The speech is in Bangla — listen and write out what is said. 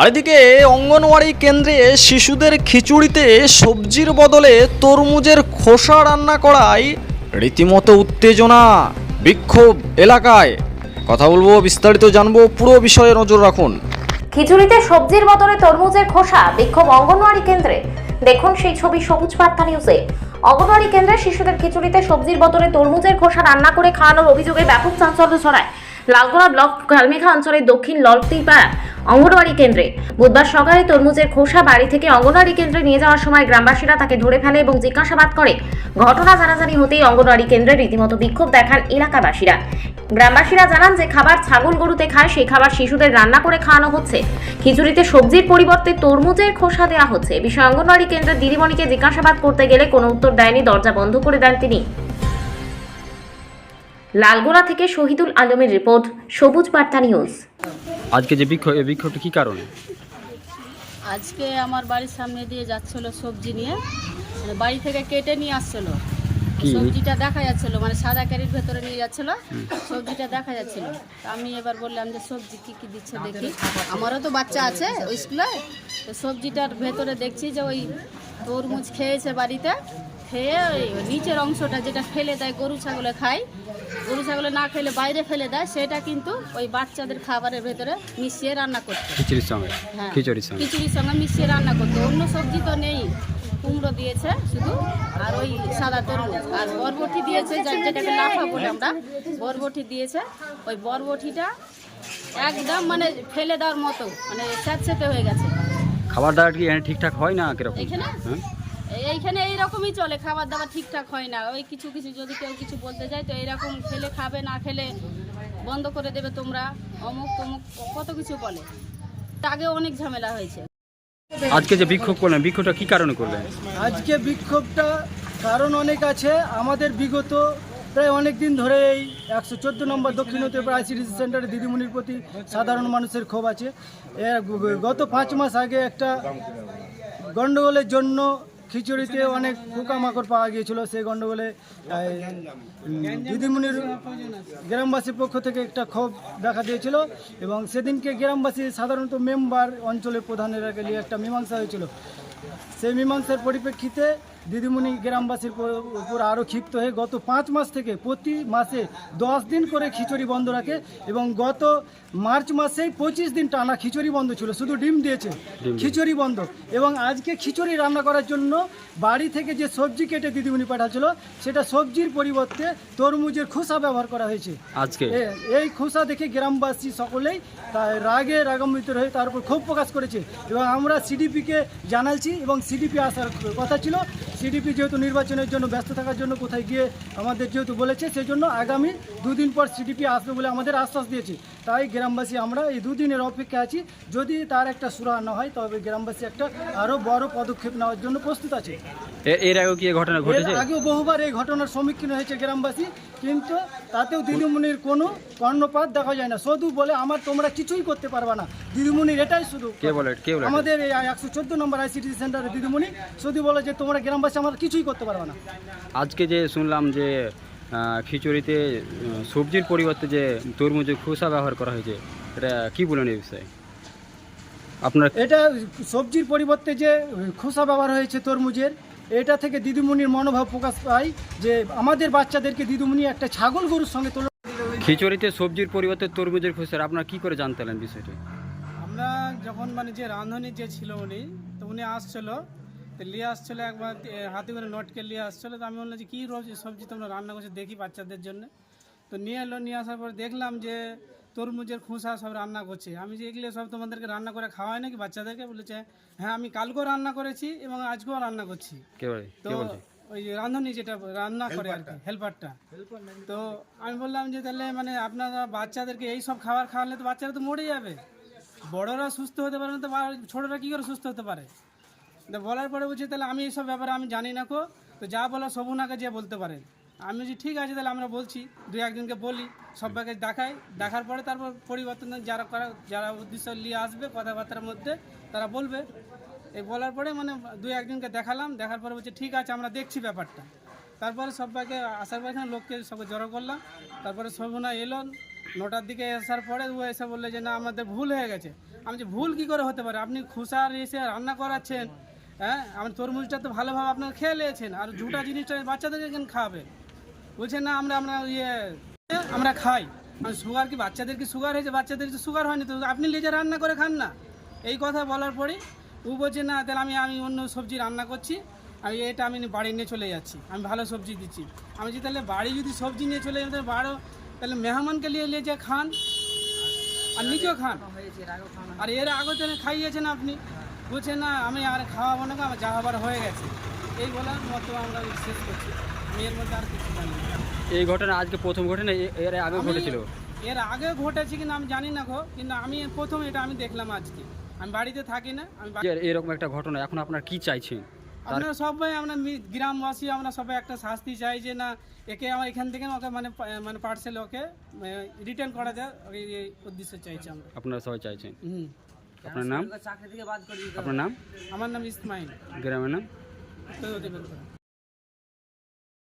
আর এদিকে অঙ্গনওয়াড়ি কেন্দ্রে শিশুদের খিচুড়িতে সবজির বদলে তরমুজের খোসা রান্না করায় রীতিমতো উত্তেজনা। বিক্ষোভ এলাকায়। কথা বলব, বিস্তারিত জানব, পুরো বিষয়ে নজর রাখুন। খিচুড়িতে সবজির বদলে তরমুজের খোসা, বিক্ষোভ অঙ্গনওয়াড়ি কেন্দ্রে। দেখুন সেই ছবি সবুজ বার্তা নিউজে। অঙ্গনওয়াড়ি কেন্দ্রে শিশুদের খিচুড়িতে সবজির বদলে তরমুজের খোসা রান্না করে খাওয়ানোর অভিযোগে ব্যাপক চাঞ্চল্য ছড়ায়। লালগোলা ব্লক কালমেঘা অঞ্চলের দক্ষিণ ললতিপাড়া অঙ্গনওয়াড়ি কেন্দ্রে। বুধবার সকালে তরমুজের খোসা বাড়ি থেকে অঙ্গনওয়াড়ি কেন্দ্রে নিয়ে যাওয়ার সময় গ্রামবাসীরা তাকে ধরে ফেলে এবং জিজ্ঞাসাবাদ করে। ঘটনা জানাজানি হতেই অঙ্গনওয়াড়ি কেন্দ্রে রীতিমতো বিক্ষোভ দেখান এলাকাবাসীরা। গ্রামবাসীরা জানান যে খাবার ছাগল গরুতে খায়, সেই খাবার শিশুদের রান্না করে খাওয়ানো হচ্ছে। খিচুড়িতে সবজির পরিবর্তে তরমুজের খোসা দেওয়া হচ্ছে। বিষয়ে অঙ্গনওয়াড়ি কেন্দ্রের দিদিমণিকে জিজ্ঞাসাবাদ করতে গেলে কোনো উত্তর দেয়নি, দরজা বন্ধ করে দেন তিনি। লালগোলা থেকে শহীদুল আলমের রিপোর্ট, সবুজ বার্তা নিউজ। আজকে যে বিক্ষোভ এই বিক্ষোভটা কী কারণে? আজকে আমার বাড়ির সামনে দিয়ে যাচ্ছিল সবজি নিয়ে মানে বাড়ি থেকে কেটে নিয়ে আসছিল। সবজিটা দেখা যাচ্ছিল মানে সাদা ক্যারির ভেতরে নিয়ে যাচ্ছিল সবজিটা দেখা যাচ্ছিল। তা আমি এবার বললাম যে সবজি কি কি দিচ্ছে দেখি। আমারও তো বাচ্চা আছে ওই স্কুলে তো সবজিটার ভেতরে দেখছি যে ওই তরমুজ খেয়েছে বাড়িতে। খেয়ে ওই নিচের অংশটা যেটা ফেলে দেয় গরু ছাগলে খায় গরু ছাগলে না খেলে বাইরে ফেলে দেয় সেটা কিন্তু ওই বাচ্চাদের খাবারের ভেতরে মিশিয়ে রান্না করতে। খিচুড়ির সঙ্গে? হ্যাঁ খিচুড়ির সঙ্গে? খিচুড়ির সঙ্গে মিশিয়ে রান্না করতে। অন্য সবজি তো নেই। কুমড়ো দিয়েছে শুধু আর ওই সাদা তরমুজ। আর বরবটি দিয়েছে যেটাকে লাফা বলে আমরা। বরবটি দিয়েছে। ওই বরবটিটা একদম মানে ফেলে দেওয়ার মতো মানে স্যাঁতস্যাঁতে হয়ে গেছে। খাবার দাবার কি ঠিকঠাক হয় না কীরকম? এখানে? হ্যাঁ? এইখানে এইরকমই চলে খাবার দাবার ঠিকঠাক হয় না। ওই কিছু কিছু যদি কেউ কিছু বলতে যায় তো এইরকম খেলে খাবে না খেলে বন্ধ করে দেবে তোমরা। অমুক তমুক কত কিছু বলে। আগেও অনেক ঝামেলা হয়েছে। আজকে যে বিক্ষোভ করলেন বিক্ষোভটা কী কারণে করলেন? আজকে বিক্ষোভটা কারণ অনেক আছে। আমাদের বিগত প্রায় অনেক দিন ধরে এই একশো চোদ্দ নম্বর দক্ষিণ উত্তরপাড়া আইসিডিসি সেন্টারে দিদিমণির প্রতি সাধারণ মানুষের ক্ষোভ আছে। গত পাঁচ মাস আগে একটা গণ্ডগোলের জন্য খিচুড়িতে অনেক পোকামাকড় পাওয়া গিয়েছিল, সেই গন্ডগোলে দিদিমণির গ্রামবাসীর পক্ষ থেকে একটা ক্ষোভ দেখা দিয়েছিল এবং সেদিনকে গ্রামবাসী সাধারণত মেম্বার অঞ্চলের প্রধানের গেলে একটা মীমাংসা হয়েছিল। সেই মীমাংসার পরিপ্রেক্ষিতে দিদিমণি গ্রামবাসীর উপর- আরও ক্ষিপ্ত হয়ে গত পাঁচ মাস থেকে প্রতি মাসে দশ দিন করে খিচুড়ি বন্ধ রাখে এবং গত মার্চ মাসেই পঁচিশ দিন টানা খিচুড়ি বন্ধ ছিল শুধু ডিম দিয়েছে। খিচুড়ি বন্ধ। এবং আজকে খিচুড়ি রান্না করার জন্য বাড়ি থেকে যে সবজি কেটে দিদিমণি পাঠাচ্ছিল সেটা সবজির পরিবর্তে তরমুজের খোসা ব্যবহার করা হয়েছে। আজকে? এই খোসা দেখে গ্রামবাসী সকলেই রাগে রাগান্বিত হয়ে তার উপর ক্ষোভ প্রকাশ করেছে। এবং আমরা সিডিপিকে জানালছি এবং সিডিপি আসার কথা ছিল। সিডিপি যেহেতু নির্বাচনের জন্য ব্যস্ত থাকার জন্য কোথায় গিয়ে আমাদের যেহেতু বলেছে সেই জন্য আগামী দুদিন পর সিডিপি আসবে বলে আমাদের আশ্বাস দিয়েছে। তাই গ্রামবাসী আমরা এই দুদিনের অপেক্ষা আছি। যদি তার একটা সুরাহা না হয় তবে গ্রামবাসী একটা আরও বড় পদক্ষেপ নেওয়ার জন্য প্রস্তুত আছে। এর আগেও কি ঘটনা ঘটেছে? আগেও বহুবার এই ঘটনার সম্মুখীন হয়েছে গ্রামবাসী কিন্তু তাতেও দিদিমণির কোনো কর্ণপাত দেখা যায় না। শুধু বলে আমার তোমরা কিছুই করতে পারবে না। দিদিমণির এটাই শুধু কে বলে কে বলে? আমাদের এই একশো চোদ্দ নম্বর আইসিটি সেন্টারে দিদিমণি। শুধু বলে যে তোমরা গ্রামবাসী আমার কিছুই করতে পারবে না। আজকে যে শুনলাম যে খিচুড়িতে সবজির পরিবর্তে যে তরমুজের খোসা ব্যবহার করা হয়েছে এটা কি বলেন এই বিষয়ে? আপনার এটা সবজির পরিবর্তে যে খোসা ব্যবহার হয়েছে তরমুজের এটা থেকে দিদিমণির মনোভাব প্রকাশ পায় যে আমাদের বাচ্চাদেরকে দিদিমণি একটা ছাগল গরুর সঙ্গে তুলনা খিচুড়িতে সবজির পরিবর্তে তরমুজের খোসা আপনার কি করে জানতে পারলেন বিষয়টা? আমরা যখন মানে যে রাঁধুনি যে ছিল উনি তো উনি আসছিল তো নিয়ে আসছিল একবার হাতে করে নটকে নিয়ে আসছিল। তো আমি বললাম যে কী রোজ সবজি তোমরা রান্না করছ? দেখি বাচ্চাদের জন্য। তো নিয়ে এলো নিয়ে আসার পর দেখলাম যে তরমুজের খোসা সব রান্না করছে। আমি যে এগুলো সব তোমাদেরকে রান্না করে খাওয়াই নাকি বাচ্চাদেরকে? বলেছে হ্যাঁ আমি কালকেও রান্না করেছি এবং আজকেও রান্না করছি। তো ওই যে রাঁধুনি যেটা রান্না করে আর কি হেল্পারটা তো আমি বললাম যে তাহলে মানে আপনারা বাচ্চাদেরকে এই সব খাবার খাওয়ালে তো বাচ্চারা তো মরে যাবে। বড়রা সুস্থ হতে পারে না তো ছোটরা কী করে সুস্থ হতে পারে? বলার পরে বলছে, তাহলে আমি এইসব ব্যাপারে আমি জানি না কো। তো যা বলা সবুনাকে যে বলতে পারেন। আমি বলছি, ঠিক আছে, তাহলে আমরা বলছি। দুই একজনকে বলি, সবাইকে দেখাই। দেখার পরে তারপর পরিবর্তন যারা করা, যারা উদ্দেশ্য নিয়ে আসবে কথাবার্তার মধ্যে, তারা বলবে। এই বলার পরে মানে দুই একজনকে দেখালাম। দেখার পরে বলছে, ঠিক আছে, আমরা দেখছি ব্যাপারটা। তারপরে সবাইকে, আসার পরে এখানে লোককে সবাই জড়ো করলাম। তারপরে সবুনা এলো নটার দিকে আসার পরে ও এসে বললে যে, না, আমাদের ভুল হয়ে গেছে। আমি যে ভুল কি করে হতে পারে? আপনি খুশার এসে রান্না করাচ্ছেন। হ্যাঁ আপনি তরমুজটা তো ভালোভাবে আপনার খেয়ে নিয়েছেন আর ঝুটা জিনিসটা বাচ্চাদেরকে কেন খাওয়াবেন বলছেন না আমরা আমরা ইয়ে আমরা খাই। আমি সুগার কি বাচ্চাদের কি সুগার হয়েছে? বাচ্চাদের তো সুগার হয়নি তো আপনি নিজে রান্না করে খান না। এই কথা বলার পরে ও বলছে না তাহলে আমি আমি অন্য সবজি রান্না করছি আমি এটা আমি বাড়ি নিয়ে চলে যাচ্ছি আমি ভালো সবজি দিচ্ছি। আমি যদি তাহলে বাড়ি যদি সবজি নিয়ে চলে যাই তাহলে বারো তাহলে মেহমানকে নিয়ে নিয়ে যে খান আর নিজেও খান। আর এর আগে তো খাইয়েছেন আপনি। বলছেন না আমি আর খাওয়াবো না আমার যা হবার হয়ে গেছে। এই বলার মতো আমরা শেষ করছি। আমি এর মধ্যে আর কিছু জানি এই ঘটনা আজকে প্রথম ঘটনা এর আগে ঘটেছিল? এর আগে ঘটেছে কিনা আমি জানি না গো কিন্তু আমি প্রথম এটা আমি দেখলাম আজকে। আমি বাড়িতে থাকি না আমি এরকম একটা ঘটনা এখন আপনার কি চাইছেন? আপনারা সবাই আমরা গ্রামবাসী আমরা সবাই একটা শাস্তি চাই যে না একে আমার এখান থেকে ওকে মানে মানে পার্সেল ওকে রিটার্ন করা যায় উদ্দেশ্য চাইছি আমরা। আপনারা সবাই চাইছেন? হুম। আপনার নাম? আপনার নাম? আমার নাম ইসমাইল। গ্রামের নাম?